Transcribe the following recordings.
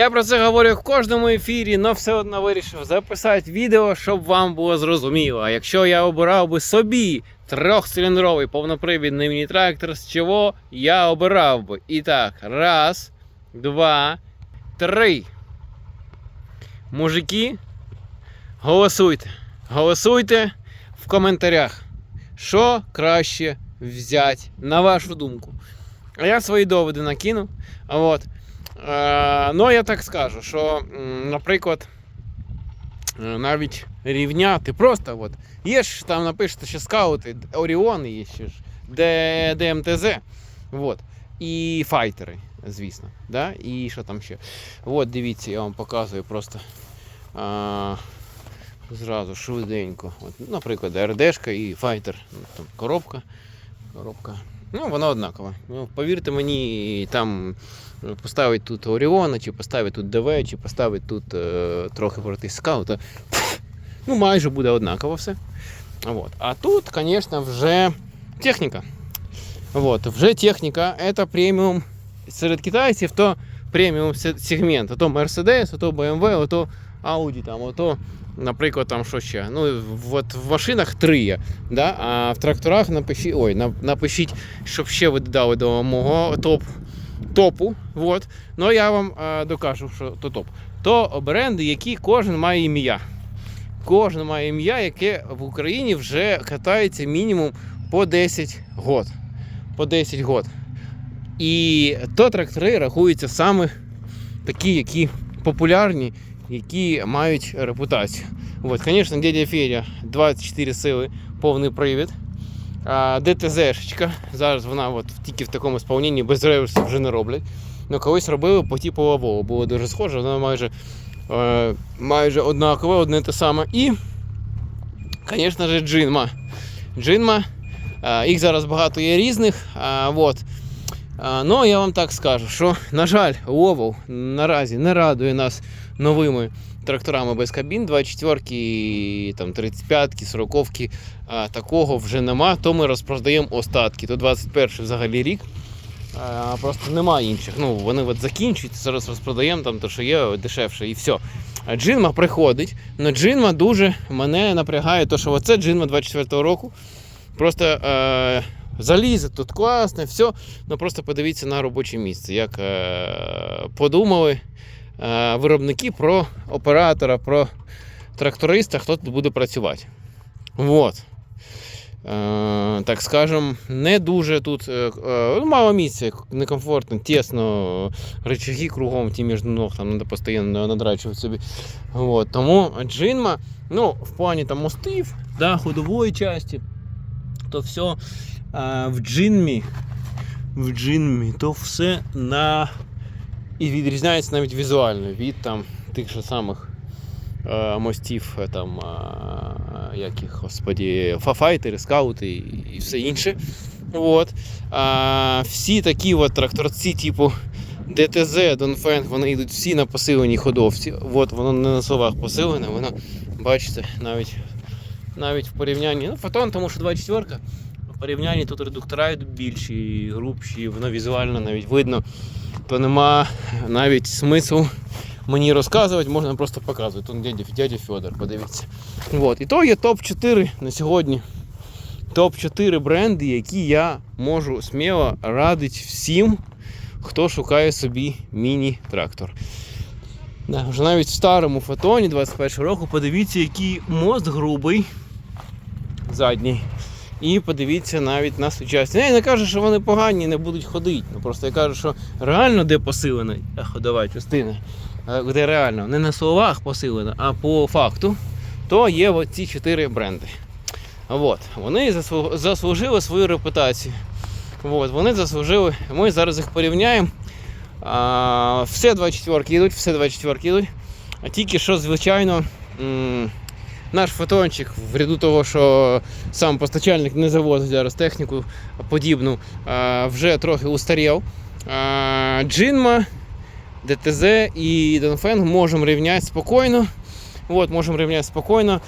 Я про це говорю в кожному ефірі, але все одно вирішив записати відео, щоб вам було зрозуміло. А якщо я обирав би собі трьохциліндровий повнопривідний міні-трактор, з чого я обирав би? І так, раз, два, три. Мужики, голосуйте. Голосуйте в коментарях, що краще взяти, на вашу думку. А я свої доводи накину. От. Е, ну, я так скажу, що, наприклад, е, навіть рівняти просто от, є ж там напишете, що скаути, Оріони є ще ж, ДМТЗ. От. І файтери, звісно. Да? І що там ще? От, дивіться, я вам показую просто а, зразу швиденько. От, наприклад, РДшка і файтер. Ну, Там коробка. коробка. Ну, вона однакова. Ну, повірте мені, там поставить тут Оріона, чи поставить тут ДВ, чи поставить тут е, трохи проти скаута. Ну, майже буде однаково все. Вот. А тут, звісно, вже техніка. Вот. Вже техніка це преміум серед китайців, то преміум се- сегмент. А то Mercedes, а то BMW, а то Audi, там, а то, наприклад, там що ще. Ну, от в машинах три є, да? а в тракторах напишіть, ой, на- напишіть, щоб ще ви додали до мого топ топу. От. Ну я вам е, докажу, що то топ. То бренди, які кожен має ім'я. Кожен має ім'я, яке в Україні вже катається мінімум по 10 год. По 10 год. І то трактори рахуються саме такі, які популярні, які мають репутацію. От, звісно, дядя Федя 24 сили, повний привід. ДТЗ-шечка. Зараз вона от тільки в такому сповненні без реверсу вже не роблять. Ну, колись робили по типу Лавово. Було дуже схоже, воно майже, е, майже однакове, одне те саме. І, звісно ж, джинма. Джинма. Е, їх зараз багато є різних. Вот. А, ну, я вам так скажу, що, на жаль, Ловол наразі не радує нас новими тракторами без кабін, 24-ки, там, 35-ки, 40-ки. А, такого вже нема, то ми розпродаємо остатки. То 21 взагалі рік. А, просто нема інших. Ну, вони от закінчуються, зараз розпродаємо там, то що є дешевше і все. А Джинма приходить. Но Джинма дуже мене напрягає, то що оце Джинма 24-го року. Просто е, залізе тут класне, все. Ну просто подивіться на робоче місце, як е, подумали виробники про оператора, про тракториста, хто тут буде працювати. Вот. Е, так скажем, не дуже тут е, е, ну, мало місця, некомфортно, тісно, рычаги кругом, ті між ног, там треба постійно надрачувати собі. Вот. Тому джинма, ну, в плані там мостів, да, ходової часті, то все е, в джинмі, в джинмі, то все на. І відрізняється навіть візуально від там тих же самих е, мостів, е, там, е, яких, господі, фафайтери, скаути і, і все інше. От. А, всі такі от тракторці, типу ДТЗ, Донфенг, вони йдуть всі на посиленій ходовці. От воно не на словах посилене, воно, бачите, навіть, навіть в порівнянні. Ну, фотон, тому що 24-ка. В порівнянні тут редуктора йдуть більші, грубші, воно візуально навіть видно, то нема навіть смислу мені розказувати, можна просто показувати. Тут дядя, дядя Федор, подивіться. От. І то є топ-4 на сьогодні. Топ-4 бренди, які я можу сміло радити всім, хто шукає собі міні-трактор. Да, вже навіть в старому фотоні 21 року подивіться, який мост грубий задній. І подивіться навіть на сучасні. Я не кажу, що вони погані не будуть ходити. Ну, просто я кажу, що реально де посилена ходова частина, е, де реально не на словах посилена, а по факту, то є ці чотири бренди. От. Вони заслужили свою репутацію. От. Вони заслужили. Ми зараз їх порівняємо. А, все 24 йдуть, все 24 йдуть. А тільки що, звичайно, наш фотончик, в ряду того, що сам постачальник не завозить зараз техніку подібну, вже трохи устарів. Джинма, ДТЗ і Донфенг можемо рівняти спокійно. От, можемо рівняти спокійно.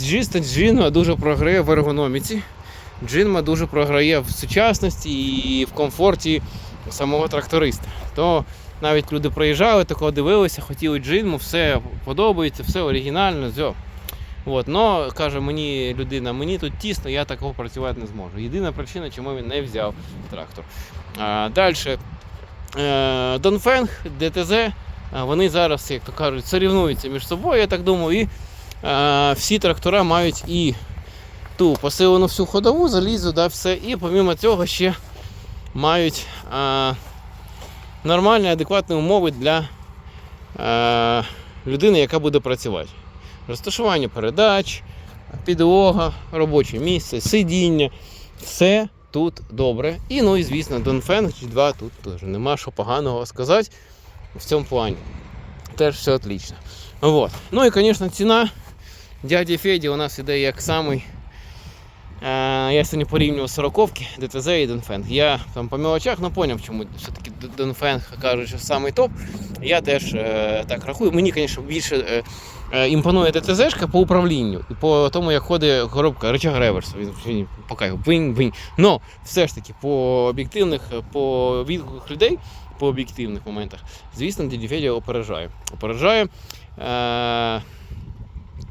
Джиста Джинма дуже програє в ергономіці. Джинма дуже програє в сучасності і в комфорті самого тракториста. То навіть люди приїжджали, такого дивилися, хотіли джинму, все подобається, все оригінально, все. От, но каже мені людина, мені тут тісно, я такого працювати не зможу. Єдина причина, чому він не взяв трактор. А, далі. Е, Донфенг, ДТЗ, е, вони зараз, як то кажуть, сорівнуються між собою, я так думаю, і е, всі трактора мають і ту посилену всю ходову, залізу, да, все. І помімо цього ще мають е, нормальні, адекватні умови для е, людини, яка буде працювати. Розташування передач, підлога, робоче місце, сидіння. Все тут добре. І, ну і звісно, Донфенг G2 тут теж нема що поганого сказати в цьому плані. Теж все отлично. Вот. Ну і, звісно, ціна. Дяді Феді у нас іде як самий. Е, я сьогодні порівнював сороковки, ДТЗ і Донфенг. Я там по мелочах не зрозумів, чому все-таки Донфенг кажуть, що самий топ. Я теж е, так рахую. Мені, звісно, більше е, імпонує ДТЗшка по управлінню і по тому, як ходить коробка рычаг реверсу. Він, він по кайфу, бинь, бинь. Но все ж таки по об'єктивних, е, по відгуках людей, по об'єктивних моментах, звісно, дяді Федя опережає. Опережає е,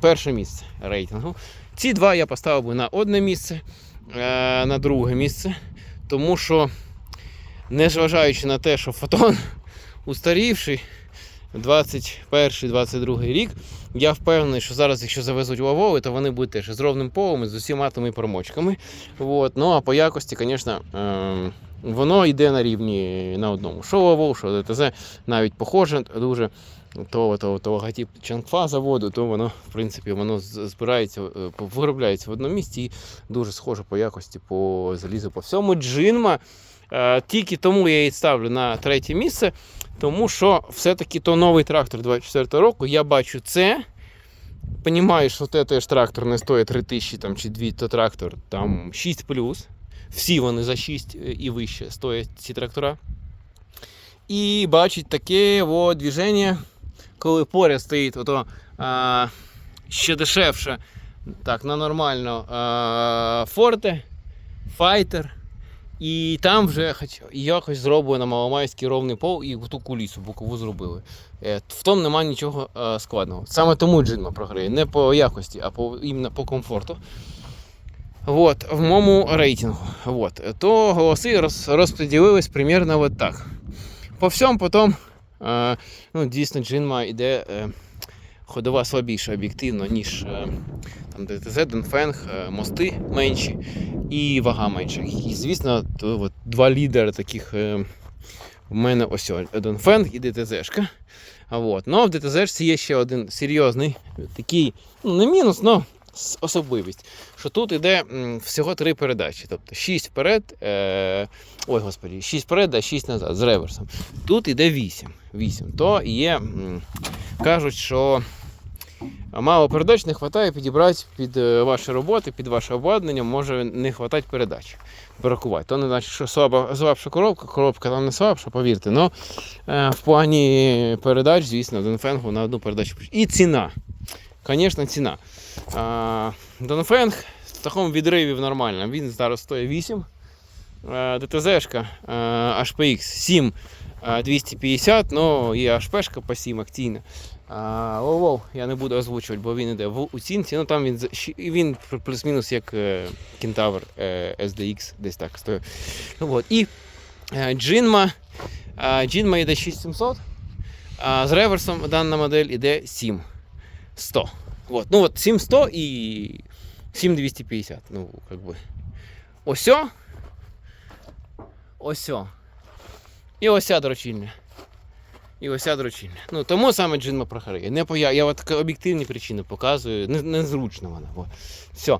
перше місце рейтингу. Ці два я поставив би на одне місце, е, на друге місце, тому що, незважаючи на те, що фотон устарівший, 21-22 рік, я впевнений, що зараз, якщо завезуть Лавови, то вони будуть теж з ровним полом з усіма тими промочками. От. Ну а по якості, звісно, е, воно йде на рівні на одному. Що Лавов, що ДТЗ навіть похоже дуже то, то, то логотип Чангфа заводу, то воно, в принципі, воно збирається, е, виробляється в одному місці і дуже схоже по якості, по залізу, по всьому. Джинма. е, Тільки тому я її ставлю на третє місце, тому що все-таки то новий трактор 24 року. Я бачу це. Понімаю, що те теж трактор не стоїть 3 тисячі там, чи 2, то трактор там 6 Всі вони за 6 і вище стоять ці трактора. І бачить таке о, движення, коли поряд стоїть ото, а, ще дешевше, так, на нормально а, Форте, Файтер. І там вже хоч якось зроблено маломайський ровний пол і ту кулісу бокову зробили. Е, В тому немає нічого е, складного. Саме тому Джинма програє. Не по якості, а по, іменно по комфорту. Вот, в моєму рейтингу. Вот. То голоси роз, розподілились примерно вот так. По всьому потім, е, ну, дійсно, Джинма йде ходова слабіша об'єктивно, ніж е, там ДТЗ, Донфенг, е, мости менші і вага менша. І, звісно, то, от, два лідери таких е, в мене ось о, Донфенг і ДТЗшка. А вот. Ну, а в ДТЗшці є ще один серйозний такий, ну, не мінус, але особливість. Що тут іде всього три передачі. Тобто 6 вперед, е, ой, господі, 6 вперед, а 6 назад з реверсом. Тут іде 8. 8. То є, кажуть, що мало передач не вистачає підібрати під е, ваші роботи, під ваше обладнання, може не вистачати передач. Бракувати. То не значить, що слаба, слабша коробка, коробка там не слабша, повірте. Но е, в плані передач, звісно, Донфенгу на одну передачу. І ціна. Звісно, ціна. Донфенг в такому відриві нормально. Він зараз стоїть 8. Е, ДТЗшка HPX 7 е, 250, ну і HPшка по 7 акційна. Ловов я не буду озвучувати, бо він іде в оцінці. Ну там він, він плюс-мінус як е, Кентавр е, SDX, десь так стоїть. Ну, от. І е, Джинма. е, Джинма йде 6700, а з реверсом дана модель іде 7100. Вот. Ну от 7100 і 7250. Ну, как бы. Осьо. Осьо. І ося дрочильня. І ося дрочильня. Ну, тому саме Джинма програє. Не по я, от об'єктивні причини показую. Не, незручно вона. Бо. Все.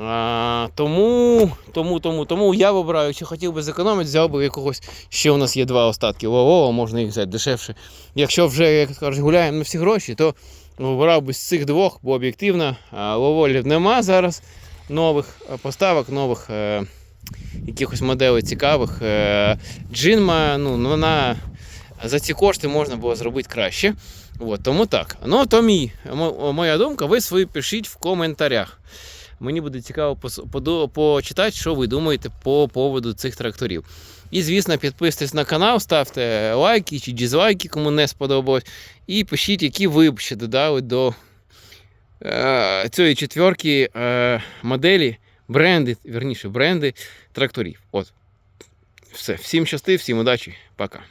А, тому, тому, тому, тому я вибираю, якщо хотів би зекономити, взяв би якогось. Ще у нас є два остатки Ловова, можна їх взяти дешевше. Якщо вже, як кажуть, гуляємо на всі гроші, то вибирав би з цих двох, бо об'єктивно Ловолів нема зараз нових поставок, нових е, якихось моделей цікавих. Е, Джинма, ну, вона за ці кошти можна було зробити краще. От, тому так. Ну, то мій, моя думка, ви свої пишіть в коментарях. Мені буде цікаво почитати, що ви думаєте по поводу цих тракторів. І, звісно, підписуйтесь на канал, ставте лайки чи дізлайки, кому не сподобалось. І пишіть, які ви б ще додали до е, цієї четверки е, моделі, бренди, верніше, бренди тракторів. От. Все. Всім щасти, всім удачі, пока.